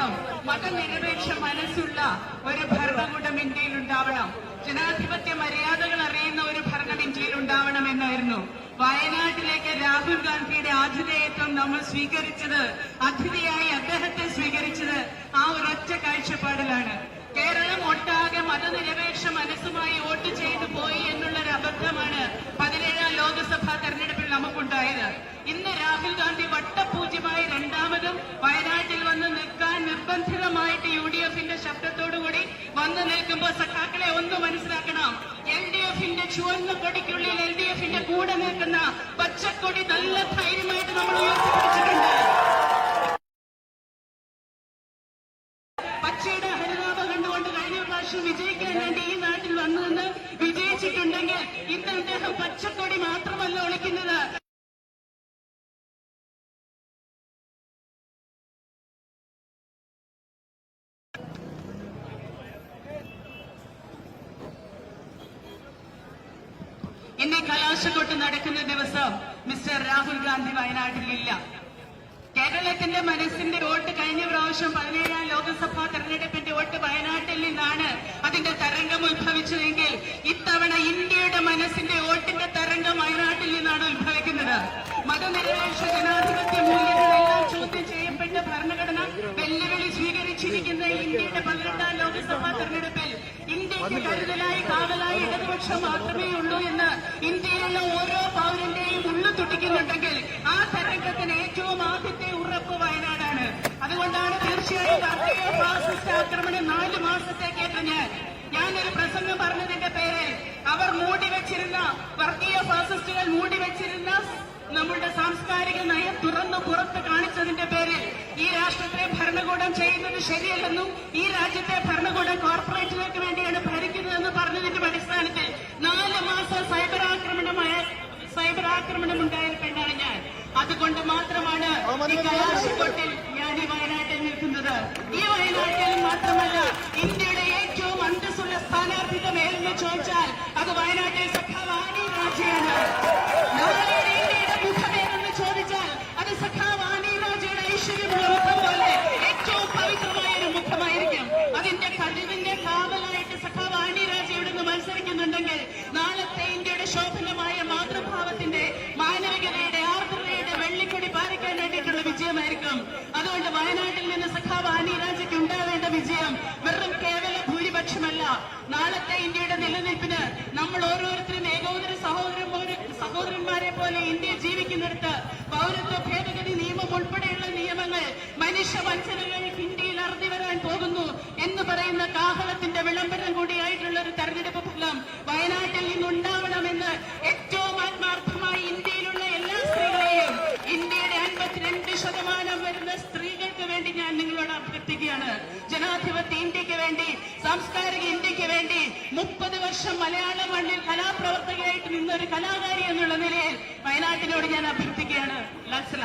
ഉണ്ടാവണം മതനിരപേക്ഷ മനസ്സുള്ള ഒരു ഭരണകൂടം ഇന്ത്യയിൽ ഉണ്ടാവണം. ജനാധിപത്യ മര്യാദകൾ അറിയുന്ന ഒരു ഭരണം ഇന്ത്യയിൽ ഉണ്ടാവണം എന്നായിരുന്നു വയനാട്ടിലേക്ക് രാഹുൽ ഗാന്ധിയുടെ ആതിഥേയത്വം നമ്മൾ സ്വീകരിച്ചത് അതിഥിയായി അദ്ദേഹത്തെ സ്വീകരിച്ചത് ആ ഒരൊറ്റ കാഴ്ചപ്പാടിലാണ്. കേരളം ഒട്ടാകെ മതനിരപേക്ഷ മനസ്സുമായി വോട്ട് ചെയ്തു പോയി എന്നുള്ളൊരു അബദ്ധമാണ് പതിനേഴാം ലോക്സഭാ തെരഞ്ഞെടുപ്പിൽ നമുക്കുണ്ടായത് ഇന്ന് രാഹുൽ ഗാന്ധി വട്ടപൂജ്യമായി രണ്ടാമതും വയനാട്ടിൽ വന്ന് നിർബന്ധിതമായിട്ട് യു ഡി എഫിന്റെ ശബ്ദത്തോടുകൂടി വന്നു നിൽക്കുമ്പോൾ സഖാക്കളെ ഒന്ന് മനസ്സിലാക്കണം. എൽ ഡി എഫിന്റെ ചുവന്ന കൊടിക്കുള്ളിൽ എൽ ഡി എഫിന്റെ കൂടെ നിൽക്കുന്ന പച്ചക്കൊടി നല്ല ധൈര്യമായിട്ട് നമ്മൾ ഉയർത്തിപ്പിടിച്ചിട്ടുണ്ട്. പച്ചയുടെ ഹരിതാപ കണ്ടുകൊണ്ട് കഴിഞ്ഞ പ്രാവശ്യം വിജയിക്കാൻ വേണ്ടി ഈ നാട്ടിൽ വന്നു നിന്ന് വിജയിച്ചിട്ടുണ്ടെങ്കിൽ ഇന്ന് അദ്ദേഹം പച്ചക്കൊടി കലാശക്കൊട്ട് നടക്കുന്ന ദിവസം മിസ്റ്റർ രാഹുൽ ഗാന്ധി വയനാട്ടിലില്ല. കേരളത്തിന്റെ മനസ്സിന്റെ വോട്ട് കഴിഞ്ഞ പ്രാവശ്യം പതിനേഴാം ലോക്സഭാ തെരഞ്ഞെടുപ്പിന്റെ വോട്ട് വയനാട്ടിൽ നിന്നാണ് അതിന്റെ തരംഗം ഉത്ഭവിച്ചതെങ്കിൽ ഇത്തവണ ഇന്ത്യയുടെ മനസ്സിന്റെ വോട്ടിന്റെ തരംഗം വയനാട്ടിൽ നിന്നാണ് ഉത്ഭവിക്കുന്നത്. മതനിരപേക്ഷ ജനാധിപത്യ മൂല്യങ്ങളെല്ലാം ചോദ്യം ചെയ്യപ്പെട്ട ഭരണഘടന വെല്ലുവിളി സ്വീകരിച്ചിരിക്കുന്ന ഇന്ത്യയുടെ പന്ത്രണ്ടാം ലോക്സഭാ തെരഞ്ഞെടുപ്പിൽ ഇന്ത്യയ്ക്ക് കരുതലായി കാവലായി ഇടതുപക്ഷം മാത്രമേ ഉള്ളൂ എന്ന് ഉള്ളു തുടിക്കുന്നുണ്ടെങ്കിൽ ആ തരംഗത്തിന് ഏറ്റവും ആദ്യത്തെ ഉറപ്പ് വയനാടാണ്. അതുകൊണ്ടാണ് തീർച്ചയായും വർഗീയ ഫാസിസ്റ്റ് ആക്രമണം നാല് മാസത്തേക്ക് ഞാൻ ഞാനൊരു പ്രസംഗം പറഞ്ഞതിന്റെ പേരിൽ അവർ മൂടിവെച്ചിരുന്ന വർഗീയ ഫാസിസ്റ്റുകൾ മൂടിവെച്ചിരുന്ന നമ്മുടെ സാംസ്കാരിക നയം തുറന്നു പുറത്ത് കാണിച്ചതിന്റെ പേരിൽ ഈ രാഷ്ട്രത്തെ ഭരണകൂടം ചെയ്യുന്നത് ശരിയല്ലെന്നും ഈ രാജ്യത്തെ ഭരണകൂടം കോർപ്പറേറ്റുകൾക്ക് അതുകൊണ്ട് മാത്രമാണ് ഈ കലാശക്കൊട്ടിൽ ഞാൻ ഈ വയനാട്ടിൽ നിൽക്കുന്നത്. ഈ വയനാട്ടിൽ മാത്രമല്ല ഇന്ത്യയുടെ ഏറ്റവും അന്തസ്സുള്ള സ്ഥാനാർത്ഥിത്വം ഏതെന്ന് ചോദിച്ചാൽ അത് വയനാട്ടിൽ സഖാവാണി രാജയാണ്. നാളെയുടെ ഇന്ത്യയുടെ മുഖമേതെന്ന് ചോദിച്ചാൽ അത് സഖാവാണി രാജയുടെ ഐശ്വര്യമുള്ള മുഖം പോലെ ഏറ്റവും പവിത്രമായ ഒരു മുഖമായിരിക്കും. അതിന്റെ കഴിവിന്റെ കാവലായിട്ട് സഖാവാണി രാജ ഇവിടുന്ന് മത്സരിക്കുന്നുണ്ടെങ്കിൽ നാളത്തെ ഇന്ത്യയുടെ ശോഭനമായ മാതൃഭാവത്തിന്റെ മാനവികതയുടെ ആർദ്രതയുടെ വെള്ളിക്കൊടി പാലിക്കാൻ വേണ്ടിയിട്ടുള്ള വിജയമായിരിക്കും അതുകൊണ്ട് വയനാട്ടിൽ നിന്ന് സഖാവ് ആനി രാജയ്ക്ക് ഉണ്ടാവേണ്ട വിജയം വെറും കേവല ഭൂരിപക്ഷമല്ല. നാളത്തെ ഇന്ത്യയുടെ നിലനിൽപ്പിന് നമ്മൾ ഓരോരുത്തരും ഏകോദര സഹോദരന്മാരെ സഹോദരന്മാരെ പോലെ ഇന്ത്യ ജീവിക്കുന്നിടത്ത് പൗരത്വ ഭേദഗതി നിയമം ഉൾപ്പെടെയുള്ള നിയമങ്ങൾ മനുഷ്യ വഞ്ചനകൾ ഇന്ത്യയിൽ അറുതി വരാൻ പോകുന്നു എന്ന് പറയുന്ന കാഹളത്തിന്റെ വിളംബരം കൂടിയായിട്ടുള്ള ഒരു തെരഞ്ഞെടുപ്പ് ഫലം വയനാട്ടിൽ നിന്നുണ്ടാവണമെന്ന് ഏറ്റവും ആത്മാർത്ഥമായി ഇന്ത്യയിലുള്ള എല്ലാ സ്ത്രീകളെയും ഇന്ത്യയുടെ അൻപത്തിരണ്ട് ശതമാനം വരുന്ന സ്ത്രീകൾക്ക് വേണ്ടി ഞാൻ നിങ്ങളോട് അഭ്യർത്ഥിക്കുകയാണ് ജനാധിപത്യ ഇന്ത്യയ്ക്ക് വേണ്ടി സാംസ്കാരിക ഇന്ത്യയ്ക്ക് വേണ്ടി മുപ്പത് വർഷം മലയാള മണ്ണിൽ കലാപ്രവർത്തകയായിട്ട് നിന്ന ഒരു കലാകാരി എന്നുള്ള നിലയിൽ വയനാട്ടിനോട് ഞാൻ അഭ്യർത്ഥിക്കുകയാണ്. ലസ്ല